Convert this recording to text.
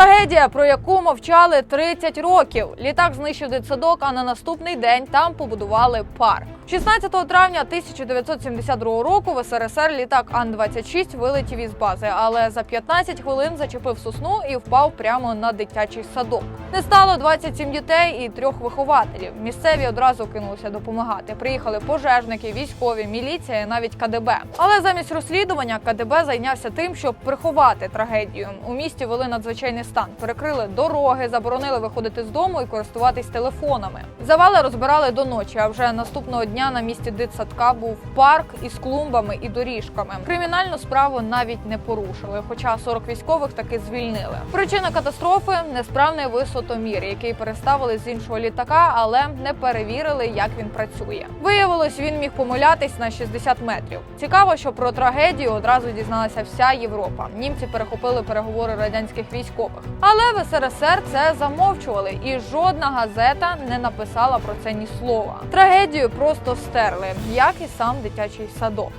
Трагедія, про яку мовчали 30 років. Літак знищив дитсадок, а на наступний день там побудували парк. 16 травня 1972 року в СРСР літак Ан-26 вилетів із бази, але за 15 хвилин зачепив сосну і впав прямо на дитячий садок. Не стало 27 дітей і трьох вихователів. Місцеві одразу кинулися допомагати. Приїхали пожежники, військові, міліція, навіть КДБ. Але замість розслідування КДБ зайнявся тим, щоб приховати трагедію. У місті вели надзвичайний стан, перекрили дороги, заборонили виходити з дому і користуватись телефонами. Завали розбирали до ночі. А вже наступного дня на місці дитсадка був парк із клумбами і доріжками. Кримінальну справу навіть не порушили, хоча 40 військових таки звільнили. Причина катастрофи несправний висотомір, який переставили з іншого літака, але не перевірили, як він працює. Виявилось, він міг помилятись на 60 метрів. Цікаво, що про трагедію одразу дізналася вся Європа. Німці перехопили переговори радянських військових, але в СРСР це замовчували, і жодна газета не написала про це ні слова. Трагедію просто стерли, як і сам дитячий садок.